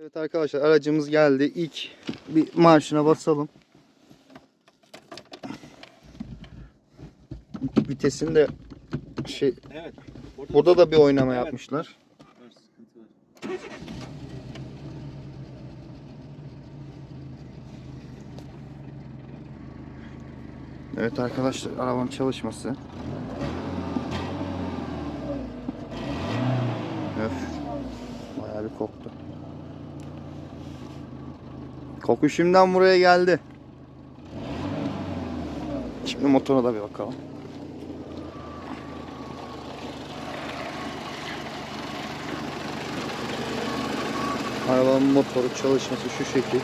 Evet arkadaşlar aracımız geldi. İlk bir marşına basalım. Vitesinde şey Evet. burada da bir oynama Evet. yapmışlar. Evet arkadaşlar arabanın çalışması. Öf. Bayağı bir koktu. Koku şimdiden buraya geldi. Şimdi motora da bir bakalım. Arabanın motoru çalışması şu şekil.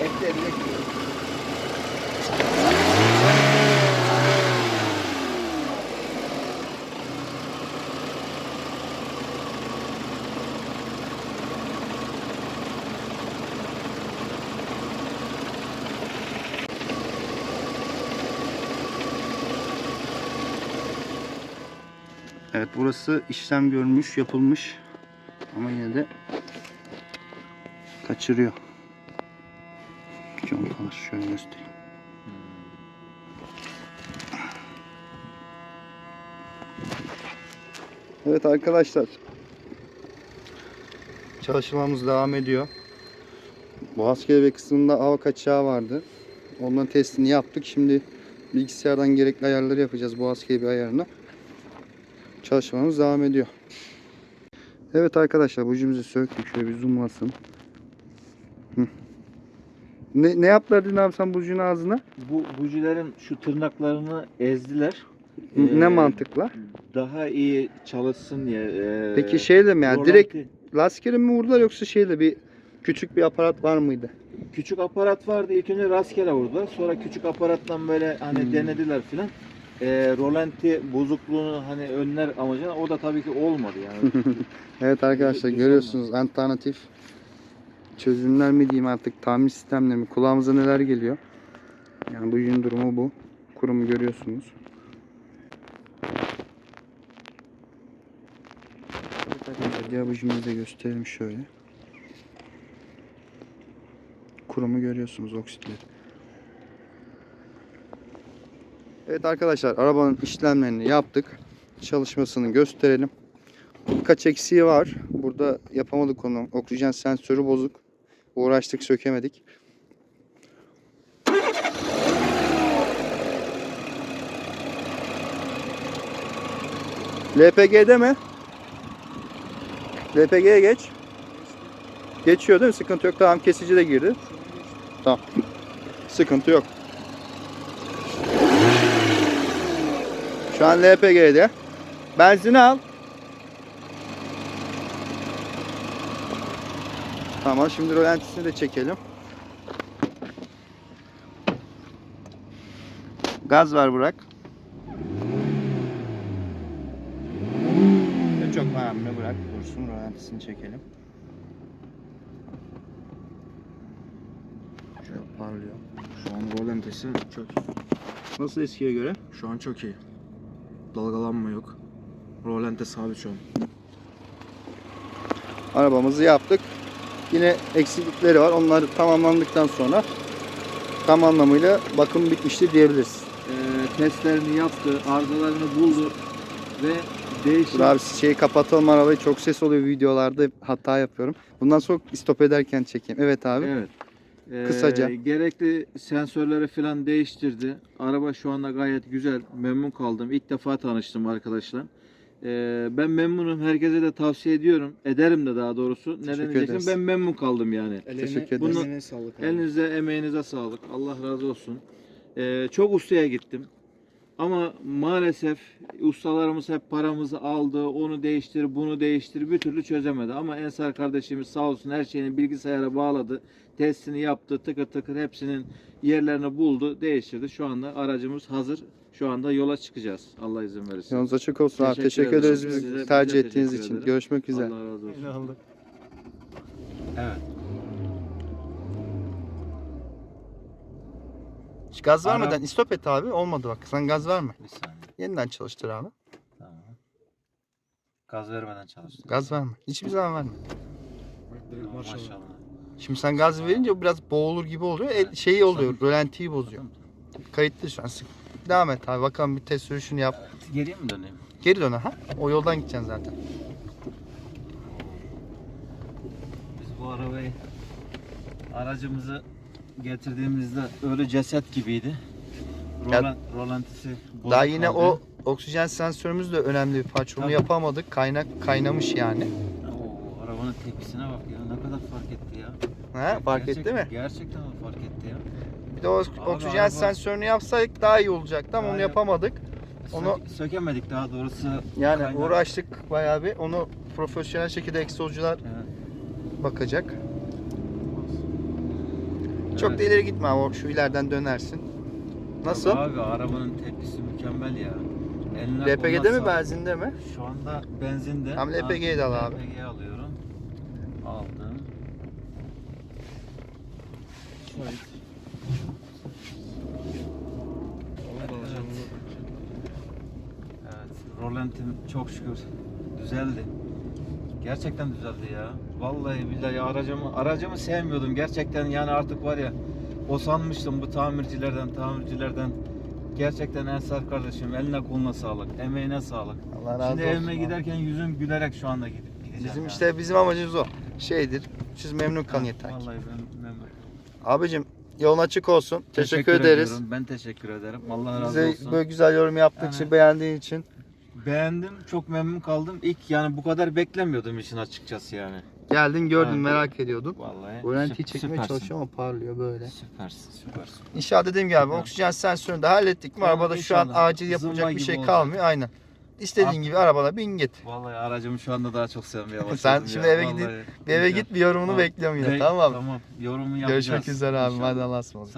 Bekle bekle. Evet burası işlem görmüş, yapılmış. Ama yine de kaçırıyor. Contalar şöyle göstereyim. Evet arkadaşlar. Çalışmamız devam ediyor. Boğaz kelebek kısmında hava kaçağı vardı. Onların testini yaptık. Şimdi bilgisayardan gerekli ayarları yapacağız boğaz kelebeği ayarını. Çalışmamız devam ediyor. Evet arkadaşlar bujimizi söktük. Şöyle bir zoomlasın. Hı. Ne, ne yaptılar Dün abi sen bujun ağzına? Bu bujilerin şu tırnaklarını ezdiler. ne Ee, mantıkla? Daha iyi çalışsın diye. ee, Peki şeyle mi yani rolanti- direkt lastikle mi vurdular yoksa şeyle bir küçük bir aparat var mıydı? küçük aparat vardı. İlk önce rastgele vurdular. Sonra küçük aparattan böyle hani Hmm. denediler filan. Ee, rolanti bozukluğunu hani önler amacına o da tabii ki olmadı yani. Evet arkadaşlar görüyorsunuz alternatif çözümler mi diyeyim artık tamir sistemleri mi kulağımıza neler geliyor. Yani bujun durumu bu. Kurumu görüyorsunuz. Diğer bujumuzu da gösterelim şöyle. Kurumu görüyorsunuz oksitleri. Evet arkadaşlar arabanın işlemlerini yaptık. Çalışmasını gösterelim. Birkaç eksiği var. Burada yapamadık onu. Oksijen sensörü bozuk. Uğraştık sökemedik. LPG'de mi? LPG'ye geç. Geçiyor değil mi? Sıkıntı yok. Tamam kesici de girdi. Tamam. Sıkıntı yok. Şu an LPG'de. Benzini al. Tamam şimdi rolantisini de çekelim. Gaz var bırak. Ve Çok önemli bırak dursun rolantisini çekelim. Şöyle parlıyor. Şu an rolantisi çok iyi. Nasıl eskiye göre? Şu an çok iyi. Dalgalanma yok. Rolante sabit şu an. Arabamızı yaptık. Yine eksiklikleri var. Onlar tamamlandıktan sonra tam anlamıyla bakım bitmiştir diyebiliriz. Ee, testlerini yaptı, arızalarını buldu ve değişik Dur abi şeyi kapatalım arabayı. Çok ses oluyor videolarda. Hata yapıyorum. Bundan sonra stop ederken çekeyim. Evet abi. Evet. Ee, Kısaca. Gerekli sensörleri falan değiştirdi. Araba şu anda gayet güzel. Memnun kaldım. İlk defa tanıştım arkadaşlar. Ee, ben memnunum. Herkese de tavsiye ediyorum. Ederim de daha doğrusu. Neden Teşekkür diyeceksin? ederiz. Ben memnun kaldım yani. Teşekkür ederiz. Bunu- Eline sağlık abi. Elinize, emeğinize sağlık. Allah razı olsun. Ee, çok ustaya gittim. Ama maalesef ustalarımız hep paramızı aldı, onu değiştir, bunu değiştir, bir türlü çözemedi. Ama Ensar kardeşimiz sağ olsun her şeyini bilgisayara bağladı, testini yaptı, tıkır tıkır hepsinin yerlerini buldu, değiştirdi. Şu anda aracımız hazır. Şu anda yola çıkacağız. Allah izin verirse. Yolunuz açık olsun abi. Teşekkür Teşekkür ederiz Size- bizi bize tercih ettiğiniz için. ederim. Görüşmek üzere. Allah razı olsun. Hiç gaz Ara- vermeden stop et abi. Olmadı bak. Sen gaz verme. Bir saniye. Yeniden çalıştır abi. Tamam. Gaz vermeden çalıştım. Gaz verme. Hiçbir zaman verme. Direkt Maşallah. maşallah. Şimdi sen gaz verince o biraz boğulur gibi oluyor. El, şeyi oluyor. Rölantiyi bozuyor. Kayıtlı şu an. Sık. Devam et abi. Bakalım bir test sürüşünü yap. Geriye mi döneyim? Geri dön ha. O yoldan gideceksin zaten. Biz bu arabayı aracımızı getirdiğimizde öyle ceset gibiydi. Rolantisi Daha yine kaldı. o oksijen sensörümüz de önemli bir parça. Onu Tabii. yapamadık. Kaynak kaynamış yani. Oo, arabanın tepkisine bak ya ne kadar fark etti ya. Ha, fark Gerçek- etti mi? Gerçekten fark etti ya. Bir de o Abi oksijen araba- sensörünü yapsaydık daha iyi olacaktı ama onu yapamadık. Onu- Sök- sökemedik daha doğrusu. Yani Kaynak- uğraştık bayağı bir. Onu profesyonel şekilde egzozcular Evet. bakacak. Çok da ileri gitme abi. Şu ileriden dönersin. Nasıl? Abi arabanın tepkisi mükemmel ya. Eline LPG'de mi benzinde mi? Şu anda benzinde. Tamam, LPG'yi de al abi. LPG'yi alıyorum. Aldım. Alacağım. Evet, rolantim çok şükür düzeldi. Gerçekten düzeldi ya. Vallahi billahi aracımı aracımı sevmiyordum gerçekten yani artık var ya o sanmıştım bu tamircilerden tamircilerden gerçekten Ensar kardeşim eline koluna sağlık emeğine sağlık. Allah razı Şimdi olsun. evime abi. giderken yüzüm gülerek şu anda gidip gideceğim. Bizim yani. işte bizim amacımız o. Şeydir. Siz memnun kalın yeter ki. Vallahi ben memnun. Abicim yolun açık olsun. Teşekkür, ederiz. ediyorum. Ben teşekkür ederim. Allah razı Bize olsun. böyle güzel yorum yaptık için, beğendiğin için. Beğendim. Çok memnun kaldım. İlk yani bu kadar beklemiyordum işin açıkçası yani. Geldin gördün Evet. merak ediyordun. Vallahi. Rölantiyi süp- çekmeye süpersin. çalışıyor ama parlıyor böyle. Süpersin, süpersin. İnşallah dediğim gibi abi Süper. oksijen sensörünü de hallettik mi Tamam, arabada şu an acil yapılacak Zımba bir gibi şey olacak. kalmıyor. Aynen. İstediğin Artık- gibi arabana bin git. Vallahi aracımı şu anda daha çok sevmeye başladım Sen ya. şimdi eve Vallahi. gidin- Bir eve git bir yorumunu Tamam. bekliyorum yine Ve- tamam mı? Tamam. Yorumu yapacağız. Görüşmek üzere abi. İnşallah. Hadi Allah'a ısmarladık.